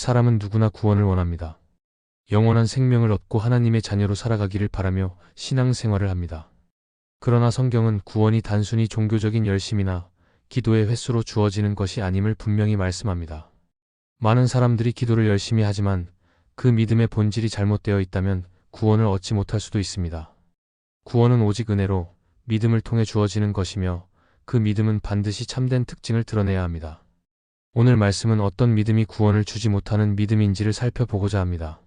사람은 누구나 구원을 원합니다. 영원한 생명을 얻고 하나님의 자녀로 살아가기를 바라며 신앙생활을 합니다. 그러나 성경은 구원이 단순히 종교적인 열심이나 기도의 횟수로 주어지는 것이 아님을 분명히 말씀합니다. 많은 사람들이 기도를 열심히 하지만 그 믿음의 본질이 잘못되어 있다면 구원을 얻지 못할 수도 있습니다. 구원은 오직 은혜로 믿음을 통해 주어지는 것이며 그 믿음은 반드시 참된 특징을 드러내야 합니다. 오늘 말씀은 어떤 믿음이 구원을 주지 못하는 믿음인지를 살펴보고자 합니다.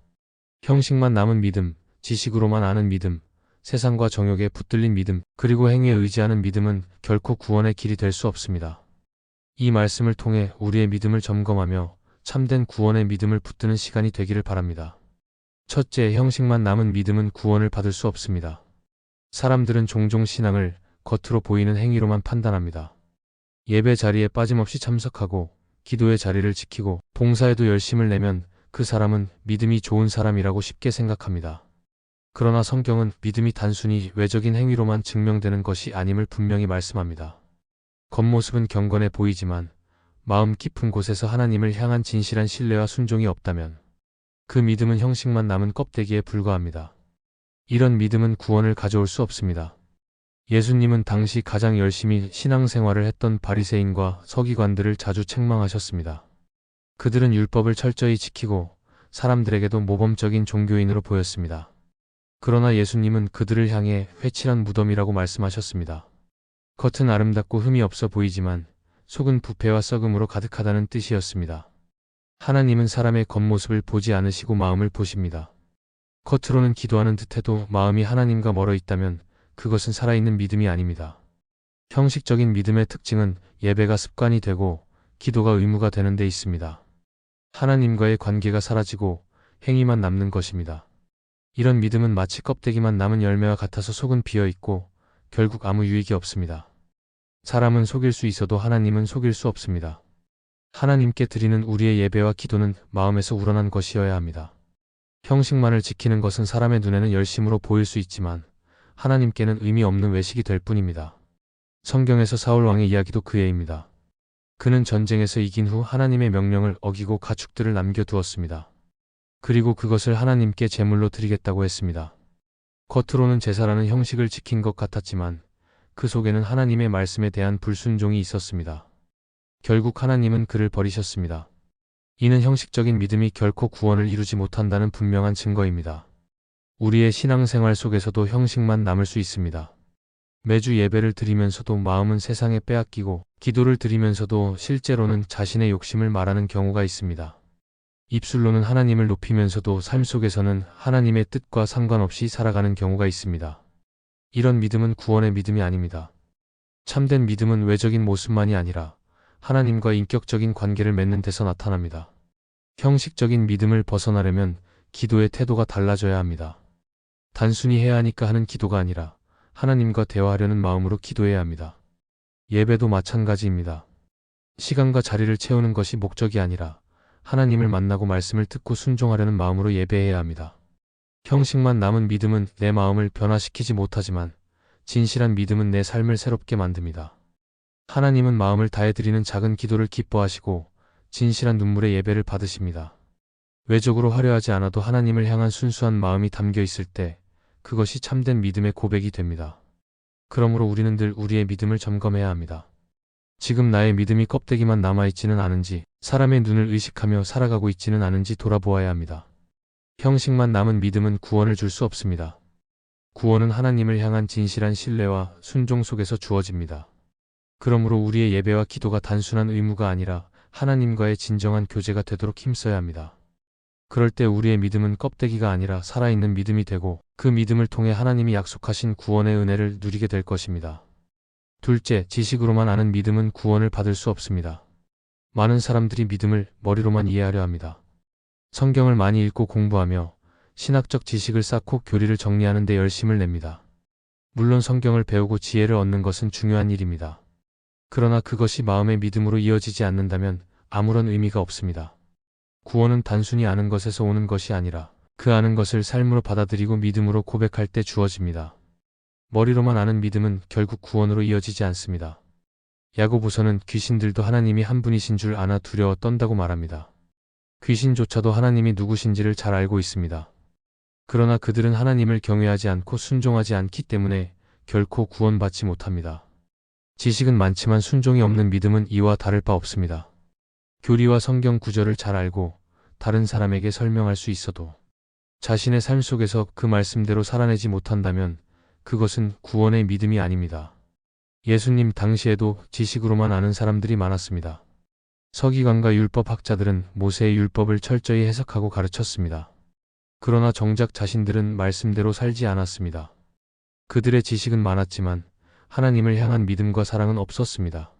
형식만 남은 믿음, 지식으로만 아는 믿음, 세상과 정욕에 붙들린 믿음, 그리고 행위에 의지하는 믿음은 결코 구원의 길이 될 수 없습니다. 이 말씀을 통해 우리의 믿음을 점검하며 참된 구원의 믿음을 붙드는 시간이 되기를 바랍니다. 첫째, 형식만 남은 믿음은 구원을 받을 수 없습니다. 사람들은 종종 신앙을 겉으로 보이는 행위로만 판단합니다. 예배 자리에 빠짐없이 참석하고 기도의 자리를 지키고 봉사에도 열심을 내면 그 사람은 믿음이 좋은 사람이라고 쉽게 생각합니다. 그러나 성경은 믿음이 단순히 외적인 행위로만 증명되는 것이 아님을 분명히 말씀합니다. 겉모습은 경건해 보이지만 마음 깊은 곳에서 하나님을 향한 진실한 신뢰와 순종이 없다면 그 믿음은 형식만 남은 껍데기에 불과합니다. 이런 믿음은 구원을 가져올 수 없습니다. 예수님은 당시 가장 열심히 신앙생활을 했던 바리새인과 서기관들을 자주 책망하셨습니다. 그들은 율법을 철저히 지키고 사람들에게도 모범적인 종교인으로 보였습니다. 그러나 예수님은 그들을 향해 회칠한 무덤이라고 말씀하셨습니다. 겉은 아름답고 흠이 없어 보이지만 속은 부패와 썩음으로 가득하다는 뜻이었습니다. 하나님은 사람의 겉모습을 보지 않으시고 마음을 보십니다. 겉으로는 기도하는 듯해도 마음이 하나님과 멀어 있다면 그것은 살아있는 믿음이 아닙니다. 형식적인 믿음의 특징은 예배가 습관이 되고 기도가 의무가 되는 데 있습니다. 하나님과의 관계가 사라지고 행위만 남는 것입니다. 이런 믿음은 마치 껍데기만 남은 열매와 같아서 속은 비어 있고 결국 아무 유익이 없습니다. 사람은 속일 수 있어도 하나님은 속일 수 없습니다. 하나님께 드리는 우리의 예배와 기도는 마음에서 우러난 것이어야 합니다. 형식만을 지키는 것은 사람의 눈에는 열심으로 보일 수 있지만 하나님께는 의미 없는 외식이 될 뿐입니다. 성경에서 사울 왕의 이야기도 그 예입니다. 그는 전쟁에서 이긴 후 하나님의 명령을 어기고 가축들을 남겨두었습니다. 그리고 그것을 하나님께 제물로 드리겠다고 했습니다. 겉으로는 제사라는 형식을 지킨 것 같았지만 그 속에는 하나님의 말씀에 대한 불순종이 있었습니다. 결국 하나님은 그를 버리셨습니다. 이는 형식적인 믿음이 결코 구원을 이루지 못한다는 분명한 증거입니다. 우리의 신앙생활 속에서도 형식만 남을 수 있습니다. 매주 예배를 드리면서도 마음은 세상에 빼앗기고 기도를 드리면서도 실제로는 자신의 욕심을 말하는 경우가 있습니다. 입술로는 하나님을 높이면서도 삶 속에서는 하나님의 뜻과 상관없이 살아가는 경우가 있습니다. 이런 믿음은 구원의 믿음이 아닙니다. 참된 믿음은 외적인 모습만이 아니라 하나님과 인격적인 관계를 맺는 데서 나타납니다. 형식적인 믿음을 벗어나려면 기도의 태도가 달라져야 합니다. 단순히 해야 하니까 하는 기도가 아니라 하나님과 대화하려는 마음으로 기도해야 합니다. 예배도 마찬가지입니다. 시간과 자리를 채우는 것이 목적이 아니라 하나님을 만나고 말씀을 듣고 순종하려는 마음으로 예배해야 합니다. 형식만 남은 믿음은 내 마음을 변화시키지 못하지만 진실한 믿음은 내 삶을 새롭게 만듭니다. 하나님은 마음을 다해드리는 작은 기도를 기뻐하시고 진실한 눈물의 예배를 받으십니다. 외적으로 화려하지 않아도 하나님을 향한 순수한 마음이 담겨 있을 때 그것이 참된 믿음의 고백이 됩니다. 그러므로 우리는 늘 우리의 믿음을 점검해야 합니다. 지금 나의 믿음이 껍데기만 남아있지는 않은지, 사람의 눈을 의식하며 살아가고 있지는 않은지 돌아보아야 합니다. 형식만 남은 믿음은 구원을 줄 수 없습니다. 구원은 하나님을 향한 진실한 신뢰와 순종 속에서 주어집니다. 그러므로 우리의 예배와 기도가 단순한 의무가 아니라 하나님과의 진정한 교제가 되도록 힘써야 합니다. 그럴 때 우리의 믿음은 껍데기가 아니라 살아있는 믿음이 되고 그 믿음을 통해 하나님이 약속하신 구원의 은혜를 누리게 될 것입니다. 둘째, 지식으로만 아는 믿음은 구원을 받을 수 없습니다. 많은 사람들이 믿음을 머리로만 이해하려 합니다. 성경을 많이 읽고 공부하며 신학적 지식을 쌓고 교리를 정리하는 데 열심을 냅니다. 물론 성경을 배우고 지혜를 얻는 것은 중요한 일입니다. 그러나 그것이 마음의 믿음으로 이어지지 않는다면 아무런 의미가 없습니다. 구원은 단순히 아는 것에서 오는 것이 아니라 그 아는 것을 삶으로 받아들이고 믿음으로 고백할 때 주어집니다. 머리로만 아는 믿음은 결국 구원으로 이어지지 않습니다. 야고보서는 귀신들도 하나님이 한 분이신 줄 아나 두려워 떤다고 말합니다. 귀신조차도 하나님이 누구신지를 잘 알고 있습니다. 그러나 그들은 하나님을 경외하지 않고 순종하지 않기 때문에 결코 구원받지 못합니다. 지식은 많지만 순종이 없는 믿음은 이와 다를 바 없습니다. 교리와 성경 구절을 잘 알고 다른 사람에게 설명할 수 있어도 자신의 삶 속에서 그 말씀대로 살아내지 못한다면 그것은 구원의 믿음이 아닙니다. 예수님 당시에도 지식으로만 아는 사람들이 많았습니다. 서기관과 율법학자들은 모세의 율법을 철저히 해석하고 가르쳤습니다. 그러나 정작 자신들은 말씀대로 살지 않았습니다. 그들의 지식은 많았지만 하나님을 향한 믿음과 사랑은 없었습니다.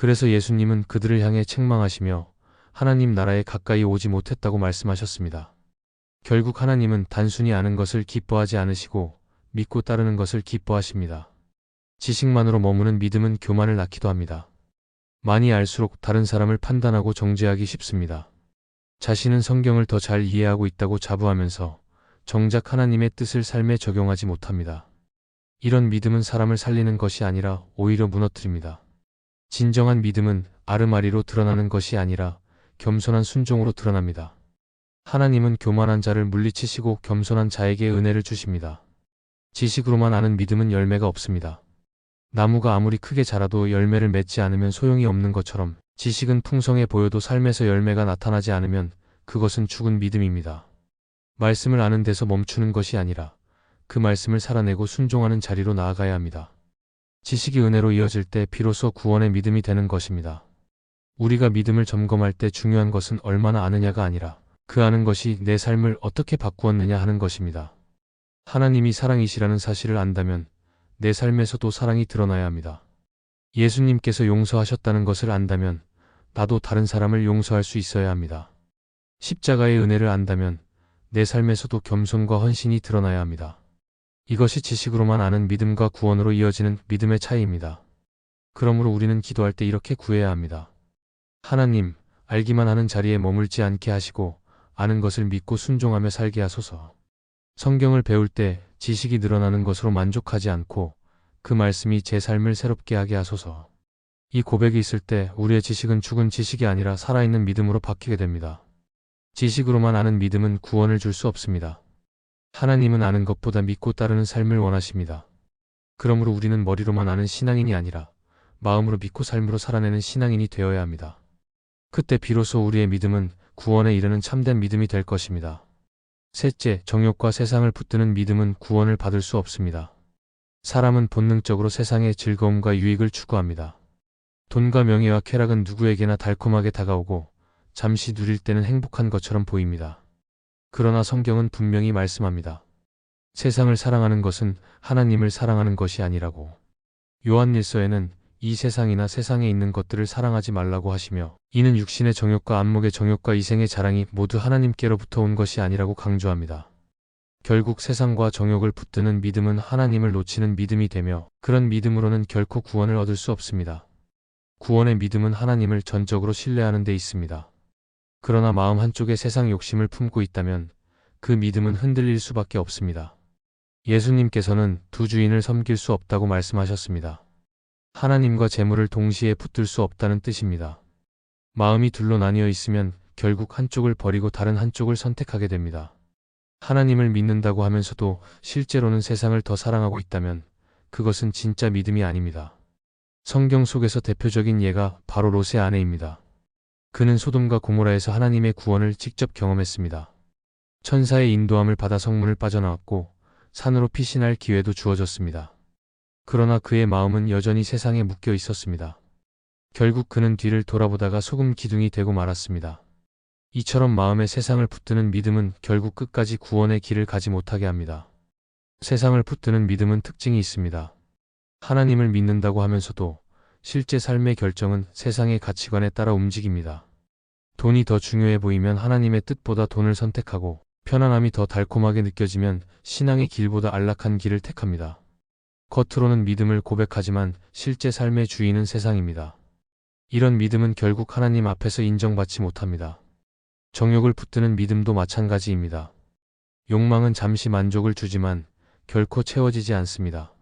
그래서 예수님은 그들을 향해 책망하시며 하나님 나라에 가까이 오지 못했다고 말씀하셨습니다. 결국 하나님은 단순히 아는 것을 기뻐하지 않으시고 믿고 따르는 것을 기뻐하십니다. 지식만으로 머무는 믿음은 교만을 낳기도 합니다. 많이 알수록 다른 사람을 판단하고 정죄하기 쉽습니다. 자신은 성경을 더 잘 이해하고 있다고 자부하면서 정작 하나님의 뜻을 삶에 적용하지 못합니다. 이런 믿음은 사람을 살리는 것이 아니라 오히려 무너뜨립니다. 진정한 믿음은 아르마리로 드러나는 것이 아니라 겸손한 순종으로 드러납니다. 하나님은 교만한 자를 물리치시고 겸손한 자에게 은혜를 주십니다. 지식으로만 아는 믿음은 열매가 없습니다. 나무가 아무리 크게 자라도 열매를 맺지 않으면 소용이 없는 것처럼 지식은 풍성해 보여도 삶에서 열매가 나타나지 않으면 그것은 죽은 믿음입니다. 말씀을 아는 데서 멈추는 것이 아니라 그 말씀을 살아내고 순종하는 자리로 나아가야 합니다. 지식이 은혜로 이어질 때 비로소 구원의 믿음이 되는 것입니다. 우리가 믿음을 점검할 때 중요한 것은 얼마나 아느냐가 아니라 그 아는 것이 내 삶을 어떻게 바꾸었느냐 하는 것입니다. 하나님이 사랑이시라는 사실을 안다면 내 삶에서도 사랑이 드러나야 합니다. 예수님께서 용서하셨다는 것을 안다면 나도 다른 사람을 용서할 수 있어야 합니다. 십자가의 은혜를 안다면 내 삶에서도 겸손과 헌신이 드러나야 합니다. 이것이 지식으로만 아는 믿음과 구원으로 이어지는 믿음의 차이입니다. 그러므로 우리는 기도할 때 이렇게 구해야 합니다. 하나님, 알기만 하는 자리에 머물지 않게 하시고 아는 것을 믿고 순종하며 살게 하소서. 성경을 배울 때 지식이 늘어나는 것으로 만족하지 않고 그 말씀이 제 삶을 새롭게 하게 하소서. 이 고백이 있을 때 우리의 지식은 죽은 지식이 아니라 살아있는 믿음으로 바뀌게 됩니다. 지식으로만 아는 믿음은 구원을 줄 수 없습니다. 하나님은 아는 것보다 믿고 따르는 삶을 원하십니다. 그러므로 우리는 머리로만 아는 신앙인이 아니라 마음으로 믿고 삶으로 살아내는 신앙인이 되어야 합니다. 그때 비로소 우리의 믿음은 구원에 이르는 참된 믿음이 될 것입니다. 셋째, 정욕과 세상을 붙드는 믿음은 구원을 받을 수 없습니다. 사람은 본능적으로 세상의 즐거움과 유익을 추구합니다. 돈과 명예와 쾌락은 누구에게나 달콤하게 다가오고 잠시 누릴 때는 행복한 것처럼 보입니다. 그러나 성경은 분명히 말씀합니다. 세상을 사랑하는 것은 하나님을 사랑하는 것이 아니라고. 요한일서에는 이 세상이나 세상에 있는 것들을 사랑하지 말라고 하시며 이는 육신의 정욕과 안목의 정욕과 이생의 자랑이 모두 하나님께로부터 온 것이 아니라고 강조합니다. 결국 세상과 정욕을 붙드는 믿음은 하나님을 놓치는 믿음이 되며 그런 믿음으로는 결코 구원을 얻을 수 없습니다. 구원의 믿음은 하나님을 전적으로 신뢰하는 데 있습니다. 그러나 마음 한쪽에 세상 욕심을 품고 있다면 그 믿음은 흔들릴 수밖에 없습니다. 예수님께서는 두 주인을 섬길 수 없다고 말씀하셨습니다. 하나님과 재물을 동시에 붙들 수 없다는 뜻입니다. 마음이 둘로 나뉘어 있으면 결국 한쪽을 버리고 다른 한쪽을 선택하게 됩니다. 하나님을 믿는다고 하면서도 실제로는 세상을 더 사랑하고 있다면 그것은 진짜 믿음이 아닙니다. 성경 속에서 대표적인 예가 바로 롯의 아내입니다. 그는 소돔과 고모라에서 하나님의 구원을 직접 경험했습니다. 천사의 인도함을 받아 성문을 빠져나왔고 산으로 피신할 기회도 주어졌습니다. 그러나 그의 마음은 여전히 세상에 묶여 있었습니다. 결국 그는 뒤를 돌아보다가 소금 기둥이 되고 말았습니다. 이처럼 마음에 세상을 붙드는 믿음은 결국 끝까지 구원의 길을 가지 못하게 합니다. 세상을 붙드는 믿음은 특징이 있습니다. 하나님을 믿는다고 하면서도 실제 삶의 결정은 세상의 가치관에 따라 움직입니다. 돈이 더 중요해 보이면 하나님의 뜻보다 돈을 선택하고 편안함이 더 달콤하게 느껴지면 신앙의 길보다 안락한 길을 택합니다. 겉으로는 믿음을 고백하지만 실제 삶의 주인은 세상입니다. 이런 믿음은 결국 하나님 앞에서 인정받지 못합니다. 정욕을 붙드는 믿음도 마찬가지입니다. 욕망은 잠시 만족을 주지만 결코 채워지지 않습니다.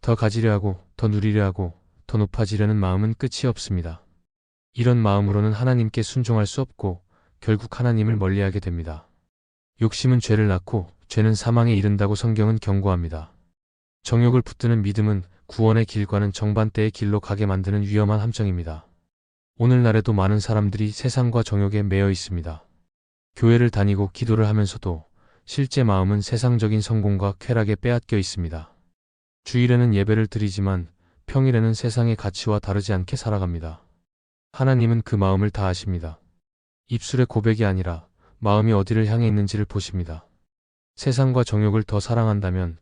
더 가지려 하고, 더 누리려 하고, 더 높아지려는 마음은 끝이 없습니다. 이런 마음으로는 하나님께 순종할 수 없고, 결국 하나님을 멀리하게 됩니다. 욕심은 죄를 낳고 죄는 사망에 이른다고 성경은 경고합니다. 정욕을 붙드는 믿음은 구원의 길과는 정반대의 길로 가게 만드는 위험한 함정입니다. 오늘날에도 많은 사람들이 세상과 정욕에 매여 있습니다. 교회를 다니고 기도를 하면서도 실제 마음은 세상적인 성공과 쾌락에 빼앗겨 있습니다. 주일에는 예배를 드리지만 평일에는 세상의 가치와 다르지 않게 살아갑니다. 하나님은 그 마음을 다 아십니다. 입술의 고백이 아니라 마음이 어디를 향해 있는지를 보십니다. 세상과 정욕을 더 사랑한다면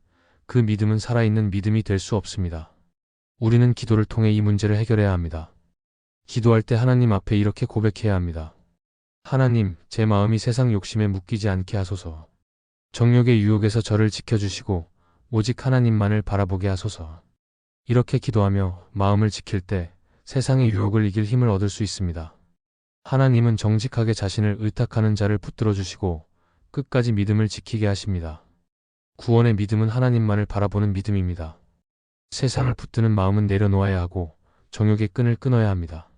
그 믿음은 살아있는 믿음이 될 수 없습니다. 우리는 기도를 통해 이 문제를 해결해야 합니다. 기도할 때 하나님 앞에 이렇게 고백해야 합니다. 하나님, 제 마음이 세상 욕심에 묶이지 않게 하소서. 정욕의 유혹에서 저를 지켜주시고 오직 하나님만을 바라보게 하소서. 이렇게 기도하며 마음을 지킬 때 세상의 유혹을 이길 힘을 얻을 수 있습니다. 하나님은 정직하게 자신을 의탁하는 자를 붙들어 주시고 끝까지 믿음을 지키게 하십니다. 구원의 믿음은 하나님만을 바라보는 믿음입니다. 세상을 붙드는 마음은 내려놓아야 하고 정욕의 끈을 끊어야 합니다.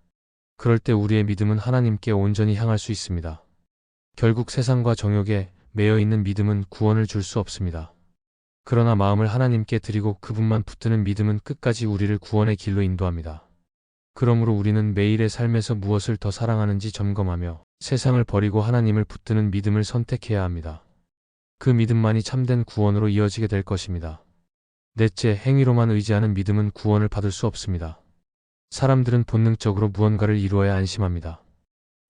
그럴 때 우리의 믿음은 하나님께 온전히 향할 수 있습니다. 결국 세상과 정욕에 매여 있는 믿음은 구원을 줄 수 없습니다. 그러나 마음을 하나님께 드리고 그분만 붙드는 믿음은 끝까지 우리를 구원의 길로 인도합니다. 그러므로 우리는 매일의 삶에서 무엇을 더 사랑하는지 점검하며 세상을 버리고 하나님을 붙드는 믿음을 선택해야 합니다. 그 믿음만이 참된 구원으로 이어지게 될 것입니다. 넷째, 행위로만 의지하는 믿음은 구원을 받을 수 없습니다. 사람들은 본능적으로 무언가를 이루어야 안심합니다.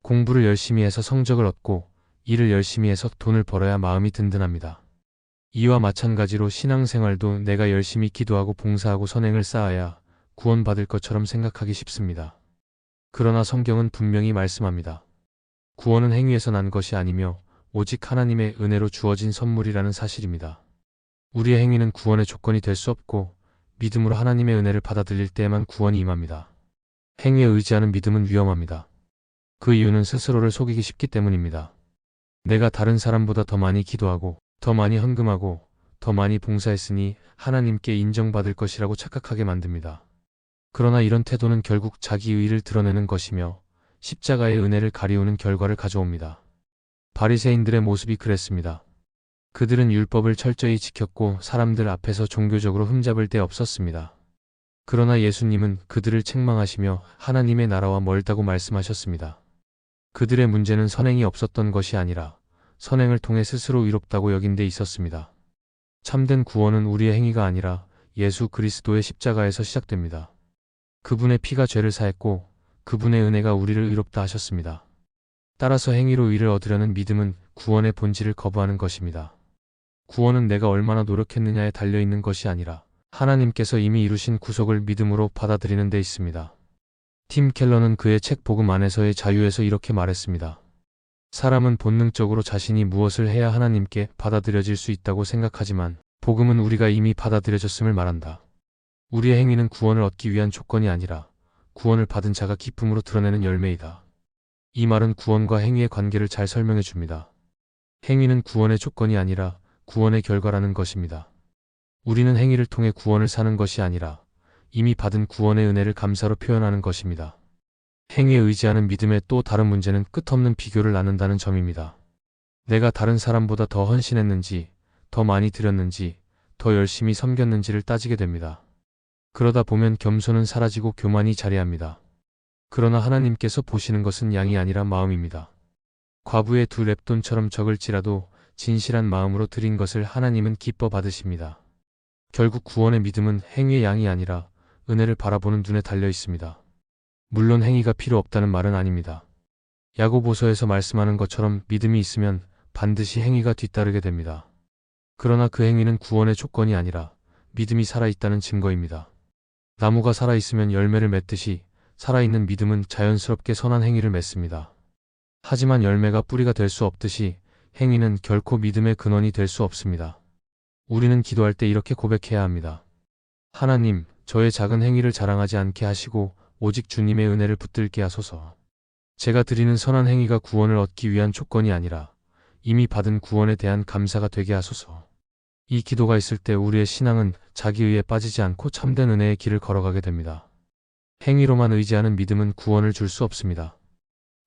공부를 열심히 해서 성적을 얻고 일을 열심히 해서 돈을 벌어야 마음이 든든합니다. 이와 마찬가지로 신앙생활도 내가 열심히 기도하고 봉사하고 선행을 쌓아야 구원받을 것처럼 생각하기 쉽습니다. 그러나 성경은 분명히 말씀합니다. 구원은 행위에서 난 것이 아니며 오직 하나님의 은혜로 주어진 선물이라는 사실입니다. 우리의 행위는 구원의 조건이 될 수 없고 믿음으로 하나님의 은혜를 받아들일 때에만 구원이 임합니다. 행위에 의지하는 믿음은 위험합니다. 그 이유는 스스로를 속이기 쉽기 때문입니다. 내가 다른 사람보다 더 많이 기도하고 더 많이 헌금하고 더 많이 봉사했으니 하나님께 인정받을 것이라고 착각하게 만듭니다. 그러나 이런 태도는 결국 자기 의의를 드러내는 것이며 십자가의 은혜를 가리우는 결과를 가져옵니다. 바리새인들의 모습이 그랬습니다. 그들은 율법을 철저히 지켰고 사람들 앞에서 종교적으로 흠잡을 데 없었습니다. 그러나 예수님은 그들을 책망하시며 하나님의 나라와 멀다고 말씀하셨습니다. 그들의 문제는 선행이 없었던 것이 아니라 선행을 통해 스스로 위롭다고 여긴 데 있었습니다. 참된 구원은 우리의 행위가 아니라 예수 그리스도의 십자가에서 시작됩니다. 그분의 피가 죄를 사했고 그분의 은혜가 우리를 의롭다 하셨습니다. 따라서 행위로 의를 얻으려는 믿음은 구원의 본질을 거부하는 것입니다. 구원은 내가 얼마나 노력했느냐에 달려 있는 것이 아니라 하나님께서 이미 이루신 구속을 믿음으로 받아들이는 데 있습니다. 팀 켈러는 그의 책 복음 안에서의 자유에서 이렇게 말했습니다. 사람은 본능적으로 자신이 무엇을 해야 하나님께 받아들여질 수 있다고 생각하지만 복음은 우리가 이미 받아들여졌음을 말한다. 우리의 행위는 구원을 얻기 위한 조건이 아니라 구원을 받은 자가 기쁨으로 드러내는 열매이다. 이 말은 구원과 행위의 관계를 잘 설명해 줍니다. 행위는 구원의 조건이 아니라 구원의 결과라는 것입니다. 우리는 행위를 통해 구원을 사는 것이 아니라 이미 받은 구원의 은혜를 감사로 표현하는 것입니다. 행위에 의지하는 믿음의 또 다른 문제는 끝없는 비교를 나눈다는 점입니다. 내가 다른 사람보다 더 헌신했는지, 더 많이 드렸는지, 더 열심히 섬겼는지를 따지게 됩니다. 그러다 보면 겸손은 사라지고 교만이 자리합니다. 그러나 하나님께서 보시는 것은 양이 아니라 마음입니다. 과부의 두 랩돈처럼 적을지라도 진실한 마음으로 드린 것을 하나님은 기뻐 받으십니다. 결국 구원의 믿음은 행위의 양이 아니라 은혜를 바라보는 눈에 달려 있습니다. 물론 행위가 필요 없다는 말은 아닙니다. 야고보서에서 말씀하는 것처럼 믿음이 있으면 반드시 행위가 뒤따르게 됩니다. 그러나 그 행위는 구원의 조건이 아니라 믿음이 살아있다는 증거입니다. 나무가 살아있으면 열매를 맺듯이 살아있는 믿음은 자연스럽게 선한 행위를 맺습니다. 하지만 열매가 뿌리가 될 수 없듯이 행위는 결코 믿음의 근원이 될 수 없습니다. 우리는 기도할 때 이렇게 고백해야 합니다. 하나님, 저의 작은 행위를 자랑하지 않게 하시고 오직 주님의 은혜를 붙들게 하소서. 제가 드리는 선한 행위가 구원을 얻기 위한 조건이 아니라 이미 받은 구원에 대한 감사가 되게 하소서. 이 기도가 있을 때 우리의 신앙은 자기의에 빠지지 않고 참된 은혜의 길을 걸어가게 됩니다. 행위로만 의지하는 믿음은 구원을 줄 수 없습니다.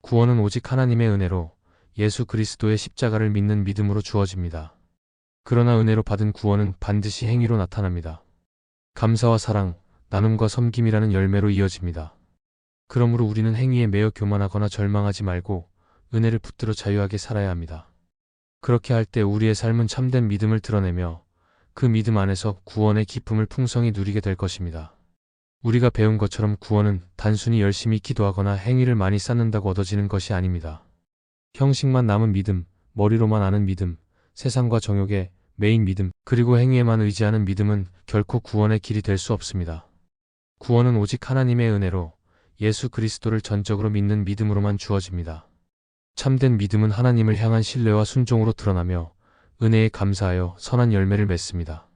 구원은 오직 하나님의 은혜로 예수 그리스도의 십자가를 믿는 믿음으로 주어집니다. 그러나 은혜로 받은 구원은 반드시 행위로 나타납니다. 감사와 사랑, 나눔과 섬김이라는 열매로 이어집니다. 그러므로 우리는 행위에 매여 교만하거나 절망하지 말고 은혜를 붙들어 자유하게 살아야 합니다. 그렇게 할 때 우리의 삶은 참된 믿음을 드러내며 그 믿음 안에서 구원의 기쁨을 풍성히 누리게 될 것입니다. 우리가 배운 것처럼 구원은 단순히 열심히 기도하거나 행위를 많이 쌓는다고 얻어지는 것이 아닙니다. 형식만 남은 믿음, 머리로만 아는 믿음, 세상과 정욕에 메인 믿음, 그리고 행위에만 의지하는 믿음은 결코 구원의 길이 될 수 없습니다. 구원은 오직 하나님의 은혜로 예수 그리스도를 전적으로 믿는 믿음으로만 주어집니다. 참된 믿음은 하나님을 향한 신뢰와 순종으로 드러나며 은혜에 감사하여 선한 열매를 맺습니다.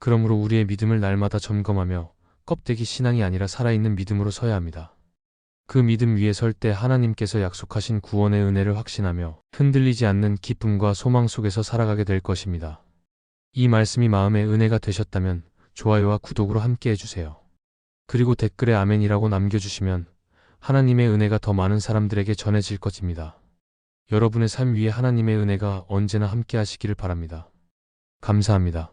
그러므로 우리의 믿음을 날마다 점검하며 껍데기 신앙이 아니라 살아있는 믿음으로 서야 합니다. 그 믿음 위에 설 때 하나님께서 약속하신 구원의 은혜를 확신하며 흔들리지 않는 기쁨과 소망 속에서 살아가게 될 것입니다. 이 말씀이 마음의 은혜가 되셨다면 좋아요와 구독으로 함께 해주세요. 그리고 댓글에 아멘이라고 남겨주시면 하나님의 은혜가 더 많은 사람들에게 전해질 것입니다. 여러분의 삶 위에 하나님의 은혜가 언제나 함께 하시기를 바랍니다. 감사합니다.